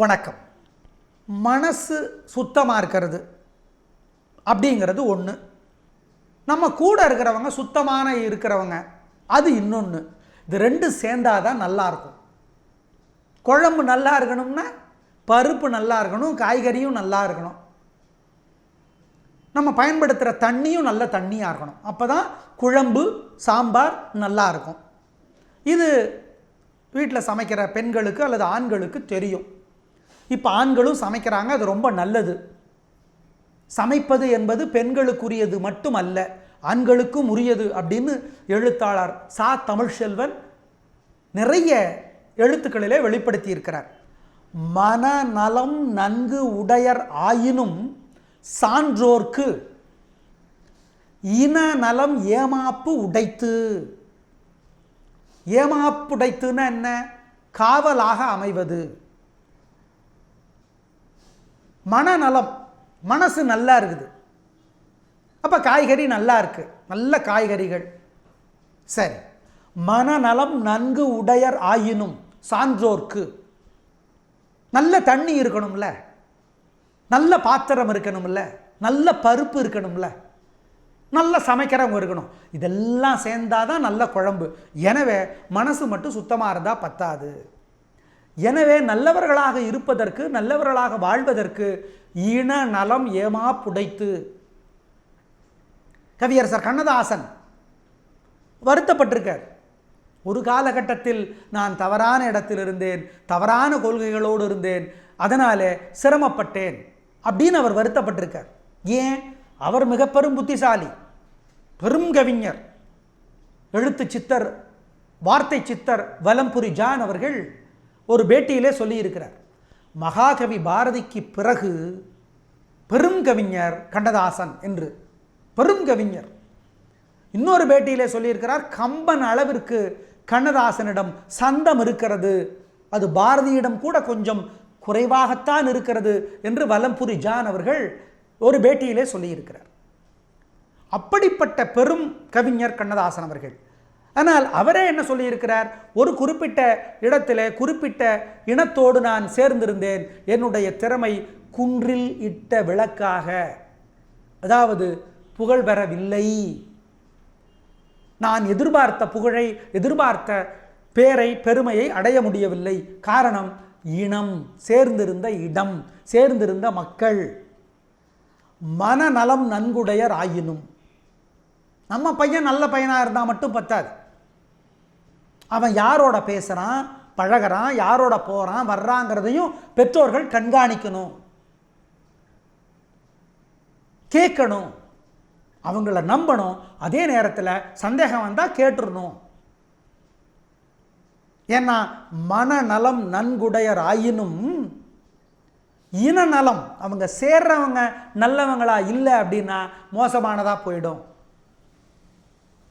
வணக்கம். மனசு சுத்தமாக இருக்கிறது அப்படிங்கிறது ஒன்று நம்ம கூட இருக்கிறவங்க சுத்தமான இருக்கிறவங்க அது இன்னொன்று இது ரெண்டும் சேர்ந்தால் தான் நல்லாயிருக்கும் குழம்பு நல்லா இருக்கணும்னா பருப்பு நல்லா இருக்கணும் காய்கறியும் நல்லா இருக்கணும். நம்ம பயன்படுத்துகிற தண்ணியும் நல்ல தண்ணியாக இருக்கணும். அப்போ தான் குழம்பு சாம்பார் நல்லா இருக்கும். இது வீட்டில் சமைக்கிற பெண்களுக்கு அல்லது ஆண்களுக்கு தெரியும். இப்போ ஆண்களும் சமைக்கிறாங்க அது ரொம்ப நல்லது. சமைப்பது என்பது பெண்களுக்குரியது மட்டும் அல்ல ஆண்களுக்கும் உரியது அப்படின்னு எழுத்தாளர் சா. தமிழ்செல்வன் நிறைய எழுத்துக்களிலே வெளிப்படுத்தி இருக்கிறார் மனநலம் நன்கு உடையர் ஆயினும் சான்றோர்க்கு இன நலம் ஏமாப்பு உடைத்து. ஏமாப்புடைத்துன்னா என்ன? காவலாக அமைவது. மனநலம். மனசு நல்லா இருக்குது. அப்போ காய்கறி நல்லா இருக்கு. நல்ல காய்கறிகள். சரி. மனநலம் நன்கு உடையர் ஆயினும் சான்றோர்க்கு நல்ல தண்ணி இருக்கணும்ல. நல்ல பாத்திரம் இருக்கணும்ல. நல்ல பருப்பு இருக்கணும்ல. நல்ல சமைக்கிறவங்க இருக்கணும். இதெல்லாம் சேர்ந்தாதான் நல்ல குழம்பு. எனவே மனசு மட்டும் சுத்தமாக இருந்தால் பத்தாது. எனவே நல்லவர்களாக இருப்பதற்கு நல்லவர்களாக வாழ்வதற்கு இன நலம் ஏமா புடைத்து. கவியரசர் கண்ணதாசன் வருத்தப்பட்டிருக்கார். ஒரு காலகட்டத்தில் நான் தவறான இடத்தில் இருந்தேன் தவறான கொள்கைகளோடு இருந்தேன் அதனாலே சிரமப்பட்டேன் அப்படின்னு அவர் வருத்தப்பட்டிருக்கார். ஏன்? அவர் மிக பெரும் புத்திசாலி பெரும் கவிஞர் எழுத்து சித்தர் வார்த்தை சித்தர் வலம்புரி ஜான் அவர்கள் ஒரு பேட்டியிலே சொல்லியிருக்கிறார். மகாகவி பாரதிக்கு பிறகு பெரும் கவிஞர் கண்ணதாசன் என்று. பெரும் கவிஞர் இன்னொரு பேட்டியிலே சொல்லியிருக்கிறார் கம்பன் அளவிற்கு கண்ணதாசனிடம் சந்தம் இருக்கிறது. அது பாரதியிடம் கூட கொஞ்சம் குறைவாகத்தான் இருக்கிறது என்று வலம்புரி ஜான் அவர்கள் ஒரு பேட்டியிலே சொல்லியிருக்கிறார். அப்படிப்பட்ட பெரும் கவிஞர் கண்ணதாசன் அவர்கள் ஆனால் அவரே என்ன சொல்லியிருக்கிறார்? ஒரு குறிப்பிட்ட இடத்துல குறிப்பிட்ட இனத்தோடு நான் சேர்ந்திருந்தேன். என்னுடைய திறமை குன்றில் இட்ட விளக்காக. அதாவது புகழ் பெறவில்லை. நான் எதிர்பார்த்த புகழை எதிர்பார்த்த பேரை பெருமையை அடைய முடியவில்லை. காரணம் இனம் சேர்ந்திருந்த இடம் சேர்ந்திருந்த மக்கள். மனநலம் நன்குடையர் ஆயினும் நம்ம பையன் நல்ல பையனாக இருந்தால் மட்டும் பத்தாது. அவன் யாரோட பேசுகிறான் பழகிறான் யாரோட போகிறான் வர்றாங்கிறதையும் பெற்றோர்கள் கண்காணிக்கணும். கேட்கணும். அவங்கள நம்பணும். அதே நேரத்தில் சந்தேகம் வந்தால் கேட்டுடணும் ஏன்னா மனநலம் நன்குடையர் ஆயினும் இனநலம் அவங்க சேர்றவங்க நல்லவங்களா இல்லை அப்படின்னா மோசமானதாக போயிடும்.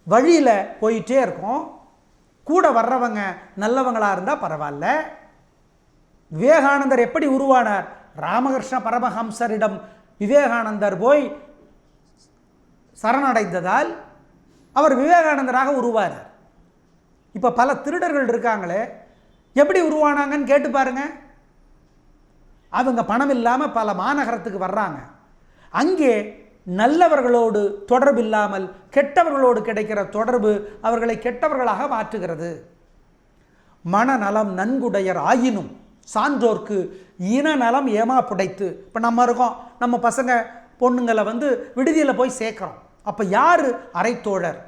வழியில் போயிட்டே இருக்கும். கூட வர்றவங்க நல்லவங்களாக இருந்தால் பரவாயில்ல. விவேகானந்தர் எப்படி உருவானார்? ராமகிருஷ்ண பரமஹம்சரிடம் விவேகானந்தர் போய் சரணடைந்ததால் அவர் விவேகானந்தராக உருவானார். இப்போ பல திருடர்கள் இருக்காங்களே எப்படி உருவானாங்கன்னு கேட்டு பாருங்க. அவங்க பணம் இல்லாமல் பல மாநகரத்துக்கு வர்றாங்க. அங்கே நல்லவர்களோடு தொடர்பு இல்லாமல் கெட்டவர்களோடு கிடைக்கிற தொடர்பு அவர்களை கெட்டவர்களாக மாற்றுகிறது. மனநலம் நன்குடையர் ஆயினும் சான்றோர்க்கு இனநலம் ஏமா புடைத்து இப்போ நம்ம இருக்கோம் நம்ம பசங்க பொண்ணுங்களை வந்து விடுதியில் போய் சேர்க்குறோம். அப்போ யார் அரைத்தோழர்?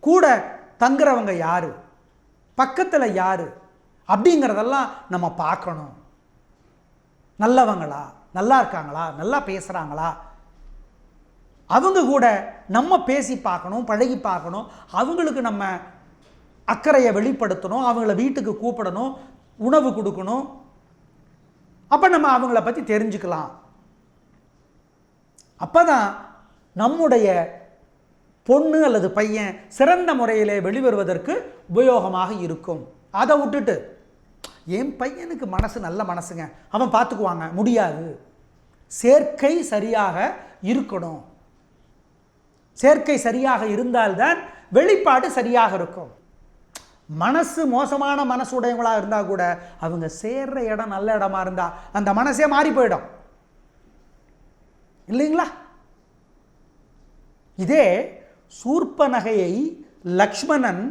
கூட தங்குறவங்க யார்? பக்கத்தில் யார்? அப்படிங்கிறதெல்லாம் நம்ம பார்க்கணும். நல்லவங்களா? நல்லா இருக்காங்களா? நல்லா பேசுகிறாங்களா அவங்க கூட நம்ம பேசி பார்க்கணும் பழகி பார்க்கணும் அவங்களுக்கு நம்ம அக்கறையை வெளிப்படுத்தணும் அவங்கள வீட்டுக்கு கூப்பிடணும் உணவு கொடுக்கணும். அப்போ நம்ம அவங்கள பற்றி தெரிஞ்சுக்கலாம். அப்போ தான் நம்முடைய பொண்ணு அல்லது பையன் சிறந்த முறையிலே வெளிவருவதற்கு உபயோகமாக இருக்கும். அதை விட்டுட்டு என் பையனுக்கு மனசு நல்ல மனசுங்க. அவன் பார்த்துக்குவாங்க முடியாது. சேர்க்கை சரியாக இருக்கணும். சேர்க்கை சரியாக இருந்தால்தான் வெளிப்பாடு சரியாக இருக்கும். மனசு மோசமான மனசு உடையவங்களாக இருந்தால் கூட அவங்க சேர்ற இடம் நல்ல இடமா இருந்தா அந்த மனசே மாறி போயிடும். இல்லைங்களா? இதே சூர்ப்ப நகையை லக்ஷ்மணன்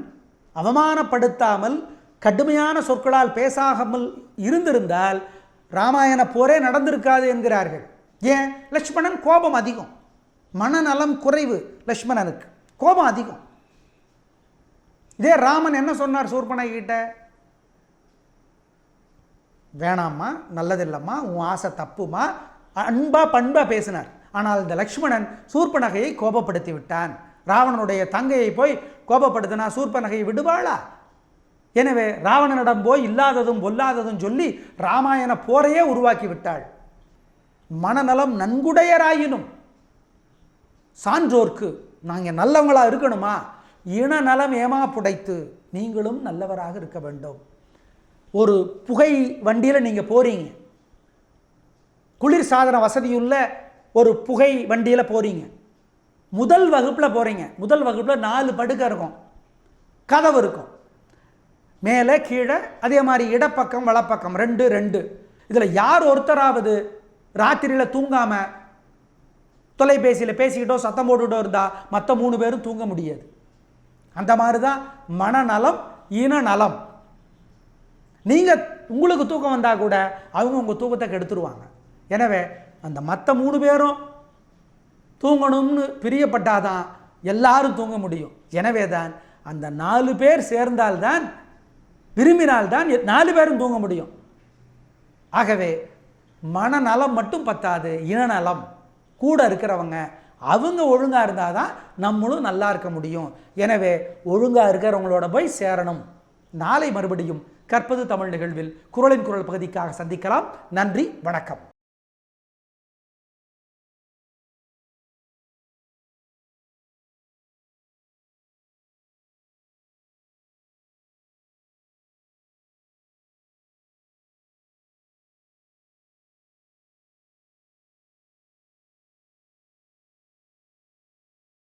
அவமானப்படுத்தாமல் கடுமையான சொற்களால் பேசாமல் இருந்திருந்தால் ராமாயண போரே நடந்திருக்காது என்கிறார்கள். ஏன்? லக்ஷ்மணன் கோபம் அதிகம். மனநலம் குறைவு லக்ஷ்மணனுக்கு. கோபம் அதிகம். இதே ராமன் என்ன சொன்னார் சூர்பனை கிட்ட வேணாம்மா நல்லதில்லம்மா உன் ஆசை தப்புமா? அன்பா பண்பா பேசினார். ஆனால் இந்த லக்ஷ்மணன் சூர்பனகையை கோபப்படுத்தி விட்டான். ராவணனுடைய தங்கையை போய் கோபப்படுத்தினா சூர்பனகையை விடுவாளா? எனவே ராவணனிடம் போய் இல்லாததும் பொல்லாததும் சொல்லி ராமாயண போரையே உருவாக்கி விட்டாள். மனநலம் நன்குடையராயினும் சான்றோர்க்கு நாங்கள் நல்லவங்களாக இருக்கணுமா? இன நலம் ஏமா புடைத்து நீங்களும் நல்லவராக இருக்க வேண்டும். ஒரு புகை வண்டியில் நீங்கள் போகிறீங்க குளிர் சாதன வசதியுள்ள ஒரு புகை வண்டியில் போகிறீங்க முதல் வகுப்பில் போகிறீங்க முதல் வகுப்பில் நாலு படுக்கை இருக்கும். கதவு இருக்கும். மேலே கீழே அதே மாதிரி இடப்பக்கம் வலப்பக்கம் ரெண்டு ரெண்டு. இதில் யார் ஒருத்தராவது ராத்திரியில் தூங்காமல் தொலைபேசியில் பேசிக்கிட்டோ சத்தம் போட்டுக்கிட்டோ இருந்தால் மற்ற மூணு பேரும் தூங்க முடியாது. அந்த மாதிரி தான் மனநலம் இன நலம் நீங்கள் உங்களுக்கு தூக்கம் வந்தால் கூட அவங்க உங்கள் தூக்கத்தை கெடுத்துருவாங்க. எனவே அந்த மற்ற மூணு பேரும் தூங்கணும்னு பிரியப்பட்டாதான் எல்லாரும் தூங்க முடியும். எனவே தான் அந்த நாலு பேர் சேர்ந்தால்தான் விரும்பினால்தான் நாலு பேரும் தூங்க முடியும். ஆகவே மனநலம் மட்டும் பத்தாது இனநலம். கூட இருக்கிறவங்க அவங்க ஒழுங்காக இருந்தால் தான் நம்மளும் நல்லா இருக்க முடியும். எனவே ஒழுங்காக இருக்கிறவங்களோட போய் சேரணும். நாளை மறுபடியும் கற்பது தமிழ் நிகழ்வில் குரலின் குரல் பகுதிக்காக சந்திக்கலாம். நன்றி வணக்கம்.